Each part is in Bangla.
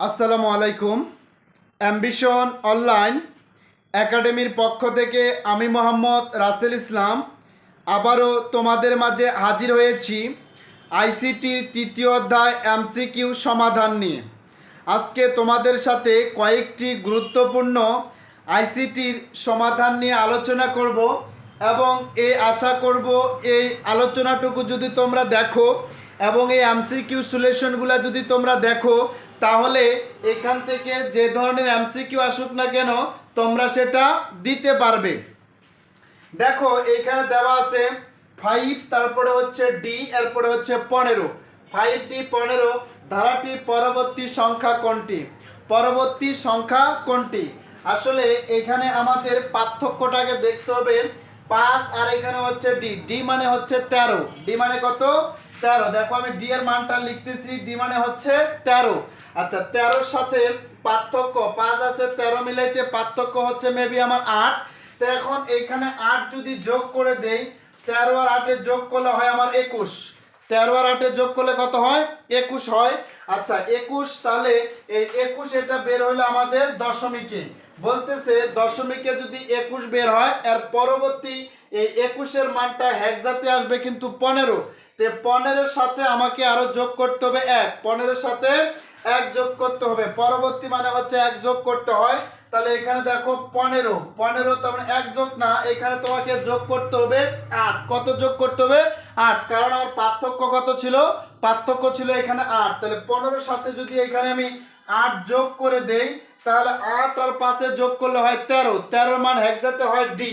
আসসালামু আলাইকুম। অ্যাম্বিশন অনলাইন একাডেমির পক্ষ থেকে আমি মোহাম্মদ রাসেল ইসলাম। আবারও তোমাদের মাঝে হাজির হয়েছি আইসিটির তৃতীয় অধ্যায় এমসিকিউ সমাধান নিয়ে। আজকে তোমাদের সাথে কয়েকটি গুরুত্বপূর্ণ আইসিটির সমাধান নিয়ে আলোচনা করব এবং এই আশা করব এই আলোচনাটুকু যদি তোমরা দেখো এবং এই এমসিকিউ সলিউশনগুলো যদি তোমরা দেখো তাহলে এখান থেকে যে ধরনের এমসিকিউ আসুক না কেন, তোমরা সেটা দিতে পারবে। দেখো, এখানে দেওয়া আছে ফাইভ তারপরে হচ্ছে ডি এরপরে হচ্ছে পনেরো। ফাইভ ডি পনেরো। ধারাটির পরবর্তী সংখ্যা কোনটি? পরবর্তী সংখ্যা কোনটি? আসলে এখানে আমাদের পার্থক্যটাকে দেখতে হবে। পাঁচ আর এখানে হচ্ছে ডি ডি মানে হচ্ছে তেরো। ডি মানে কত? তেরো। দেখো আমি ডি এর মানটা লিখতেছি ডি মানে হচ্ছে তেরো। আচ্ছা তেরোর সাথে পার্থক্য পাঁচ আছে, তেরো মিলাইতে পার্থক্য হচ্ছে মেবি আমার আট। তো এখন এখানে আট যদি যোগ করে দেই, তেরো আর আটের যোগ করলে হয় আমার একুশ। তেরো আর আটের যোগ করলে কত হয়? একুশ হয়। আচ্ছা একুশ তাহলে এই একুশ এটা বের হইল আমাদের দশমিকে। বলতেছে দশমিকে যদি একুশ বের হয়, এর পরবর্তী এই একুশের মানটা হ্যাকজাতে আসবে কিন্তু পনেরো। তে পনেরোর সাথে আমাকে আরও যোগ করতে হবে এক। পনেরোর সাথে এক যোগ করতে হবে। পরবর্তী মানে হচ্ছে এক যোগ করতে হয়। তাহলে এখানে দেখো পনেরো পনেরো তার মানে এক যোগ না, এখানে তোমাকে যোগ করতে হবে আট। কত যোগ করতে হবে? আট। কারণ আমার পার্থক্য কত ছিল? পার্থক্য ছিল এখানে আট। তাহলে পনেরোর সাথে যদি এখানে আমি আট যোগ করে দেই, তাহলে আট আর পাঁচে যোগ করলে হয় তেরো। তেরো মান এক যাতে হয় ডি।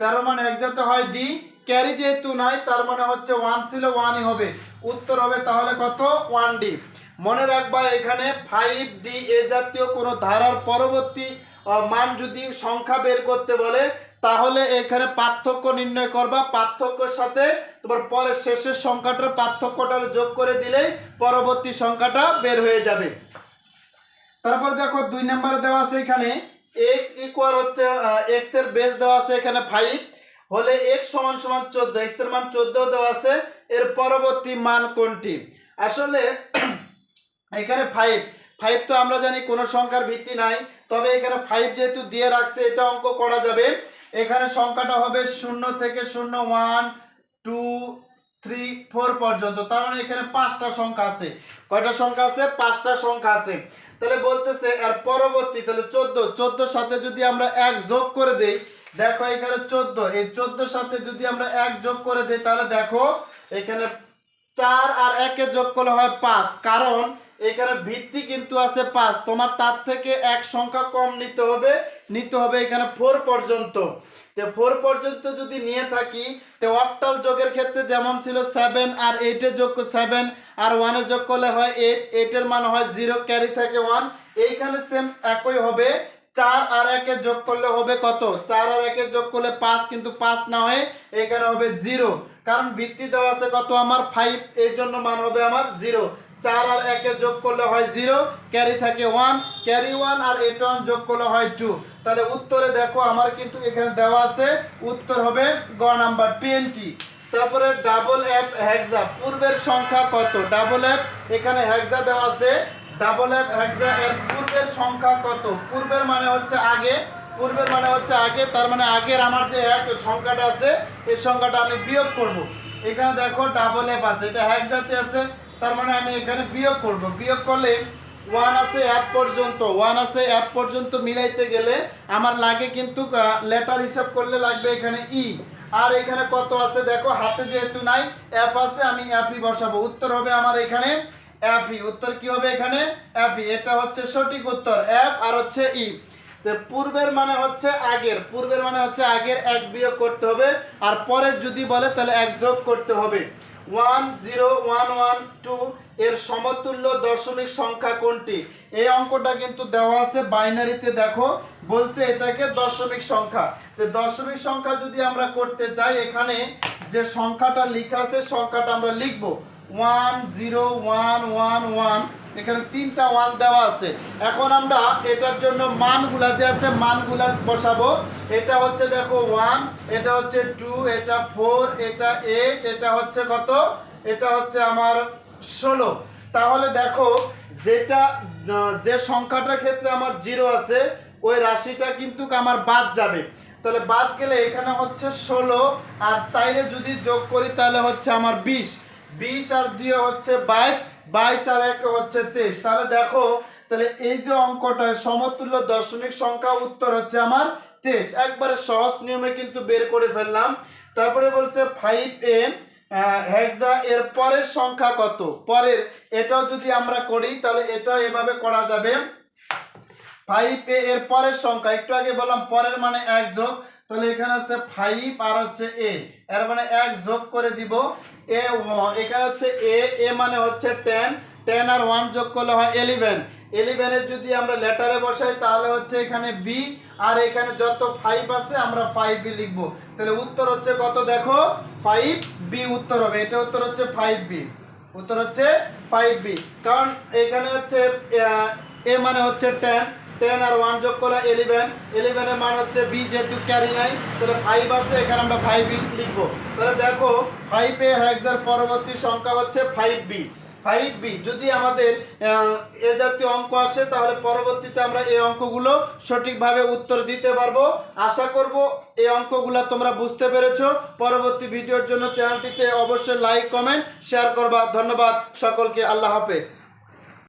তেরো মান এক যাতে হয় ডি। ক্যারি যেহেতু নাই, তার মানে হচ্ছে ওয়ান ছিল ওয়ানই হবে। উত্তর হবে তাহলে কত? ওয়ান ডি মনে রাখবা, এখানে ফাইভ ডি এ জাতীয় কোনো ধারার পরবর্তী মান যদি সংখ্যা বের করতে বলে, তাহলে এখানে পার্থক্য নির্ণয় করবা। পার্থক্যের সাথে তোমার পরের শেষের সংখ্যাটার পার্থক্যটা যোগ করে দিলেই পরবর্তী সংখ্যাটা বের হয়ে যাবে। তারপর দেখো, দুই নম্বরে দেওয়া আছে এখানে এক্স ইকুয়াল হচ্ছে এক্সের বেস দেওয়া আছে এখানে ফাইভ হলে এক্স সমান সমান চোদ্দ এক্সের মান চোদ্দ দেওয়া আছে, এর পরবর্তী মান কোনটি? আসলে এখানে ফাইভ ফাইভ তো আমরা জানি কোনো সংখ্যার ভিত্তি নাই, তবে এখানে ফাইভ যেহেতু দিয়ে রাখছে, এটা অঙ্ক করা যাবে। এখানে সংখ্যাটা হবে শূন্য থেকে শূন্য ওয়ান টু থ্রি ফোর পর্যন্ত। তার মানে এখানে পাঁচটা সংখ্যা আছে। কয়টা সংখ্যা আছে? পাঁচটা সংখ্যা আছে। তাহলে বলতেছে আর পরবর্তী, তাহলে চোদ্দ, চোদ্দোর সাথে যদি আমরা এক যোগ করে দেই দেখো এখানে চোদ্দ। এই চোদ্দোর সাথে যদি আমরা এক যোগ করে দিই, তাহলে দেখো এখানে চার আর একে যোগ করলে হয় পাঁচ। কারণ এখানে ভিত্তি কিন্তু আছে পাঁচ। তোমার তার থেকে এক সংখ্যা কম নিতে হবে। নিতে হবে এখানে ফোর পর্যন্ত। তো ফোর পর্যন্ত যদি নিয়ে থাকি, তো অক্টাল যোগের ক্ষেত্রে যেমন ছিল সেভেন আর এইটের যোগ সেভেন আর ওয়ানের যোগ করলে হয় এইট এইটের মান হয় জিরো ক্যারি থাকে ওয়ান এইখানে সেম একই হবে। চার আর একে যোগ করলে হবে কত? চার আর একে যোগ করলে পাঁচ, কিন্তু পাঁচ না হয়ে এখানে হবে জিরো। কারণ ভিত্তি দেওয়া আছে কত আমার? ফাইভ এই জন্য মান হবে আমার জিরো। চার আর একে যোগ করলে হয় জিরো ক্যারি থাকে ওয়ান ক্যারি ওয়ান আর এটা ওয়ান যোগ করলে হয় টু তাহলে উত্তরে দেখো, আমার কিন্তু এখানে দেওয়া আছে, উত্তর হবে গ নাম্বার টোয়েন্টি তারপরে ডাবল অ্যাপ হ্যাকজা পূর্বের সংখ্যা কত? ডাবল অ্যাপ এখানে হ্যাকজা দেওয়া আছে ডাবল অ্যাপ হ্যাকজা এর পূর্বের সংখ্যা কত? পূর্বের মানে হচ্ছে আগে, পূর্বের মানে হচ্ছে আগে, তার মানে আগের আমার যে এক সংখ্যাটা আছে, এই সংখ্যাটা আমি বিয়োগ করব। এখানে দেখো ডাবল অ্যাপ আছে, এটা হ্যাক জাতি আছে, তার মানে আমি এখানে বিয়োগ করব। বিয়োগ করলে ওয়ান আছে অ্যাপ পর্যন্ত ওয়ান আছে অ্যাপ পর্যন্ত মিলাইতে গেলে আমার লাগে কিন্তু লেটার হিসাব করলে লাগবে এখানে ই আর এখানে কত আছে দেখো, হাতে যেহেতু নাই অ্যাপ আছে, আমি অ্যাপই বসাবো। উত্তর হবে আমার এখানে অ্যাপই উত্তর কি হবে এখানে? অ্যাপই এটা হচ্ছে সঠিক উত্তর। অ্যাপ আর হচ্ছে ই তো পূর্বের মানে হচ্ছে আগের। পূর্বের মানে হচ্ছে আগের, এক বিয়োগ করতে হবে। আর পরের যদি বলে, তাহলে এক যোগ করতে হবে। One zero one one two এর সমতুল্য দশমিক সংখ্যা কোনটি? এই অঙ্কটা কিন্তু দেওয়া আছে বাইনারিতে, দেখো। বলছে এটাকে দশমিক সংখ্যা। তো দশমিক সংখ্যা যদি আমরা করতে চাই, এখানে যে সংখ্যাটা লেখা আছে, সংখ্যাটা আমরা লিখব। One zero one one one এখানে তিনটা ওয়ান দেওয়া আছে। এখন আমরা এটার জন্য মানগুলা যে আছে, মানগুলা বসাবো। এটা হচ্ছে দেখো ওয়ান এটা হচ্ছে টু এটা ফোর এটা এইট এটা হচ্ছে কত? এটা হচ্ছে আমার ষোলো। তাহলে দেখো, যেটা যে সংখ্যাটার ক্ষেত্রে আমার জিরো আছে, ওই রাশিটা কিন্তু আমার বাদ যাবে। তাহলে বাদ গেলে এখানে হচ্ছে ষোলো, আর চাইলে যদি যোগ করি তাহলে হচ্ছে আমার বিশ। বিশ আর দুই হচ্ছে বাইশ বাইশ আর এক হচ্ছে তেইশ। তাহলে দেখো, তাহলে এই যে অঙ্কটা সমতুল্য দশমিক সংখ্যা উত্তর হচ্ছে আমার তেইশ। একবারে সহজ নিয়মে কিন্তু বের করে ফেললাম। তারপরে বলছে ফাইভ এম হেক্সা এর পরের সংখ্যা কত? পরের। এটাও যদি আমরা করি, তাহলে এটাও এভাবে করা যাবে। ফাইভ এ এর পরের সংখ্যা, একটু আগে বললাম, পরের মানে এক যোগ। তাহলে এখানে আছে ফাইভ আর হচ্ছে এ এর মানে এক যোগ করে দিব এ এখানে হচ্ছে এ এ মানে হচ্ছে টেন টেন আর ওয়ান যোগ করলে হয় এলিভেন এলিভেনের যদি আমরা লেটারে বসাই, তাহলে হচ্ছে এখানে বি আর এখানে যত ফাইভ আছে, আমরা ফাইভ বি লিখব। তাহলে উত্তর হচ্ছে কত দেখো? ফাইভ বি উত্তর হবে। এটা উত্তর হচ্ছে ফাইভ বি উত্তর হচ্ছে ফাইভ বি কারণ এখানে হচ্ছে এ মানে হচ্ছে টেন টেন আর ওয়ান যোগ করলে এলিভেন এলিভেনের মান হচ্ছে বি যেহেতু ক্যারি নাই, তাহলে ফাইভ আছে, এখানে আমরা ফাইভ বি লিখব। তাহলে দেখো ফাইভ এ হ্যাক্সার পরবর্তী সংখ্যা হচ্ছে ফাইভ বি ফাইভ বি যদি আমাদের এ জাতীয় অঙ্ক আসে, তাহলে পরবর্তীতে আমরা এই অঙ্কগুলো সঠিকভাবে উত্তর দিতে পারব। আশা করব এই অঙ্কগুলো তোমরা বুঝতে পেরেছ। পরবর্তী ভিডিওর জন্য চ্যানেলটিতে অবশ্যই লাইক কমেন্ট শেয়ার করবা। ধন্যবাদ সকলকে। আল্লাহ হাফেজ।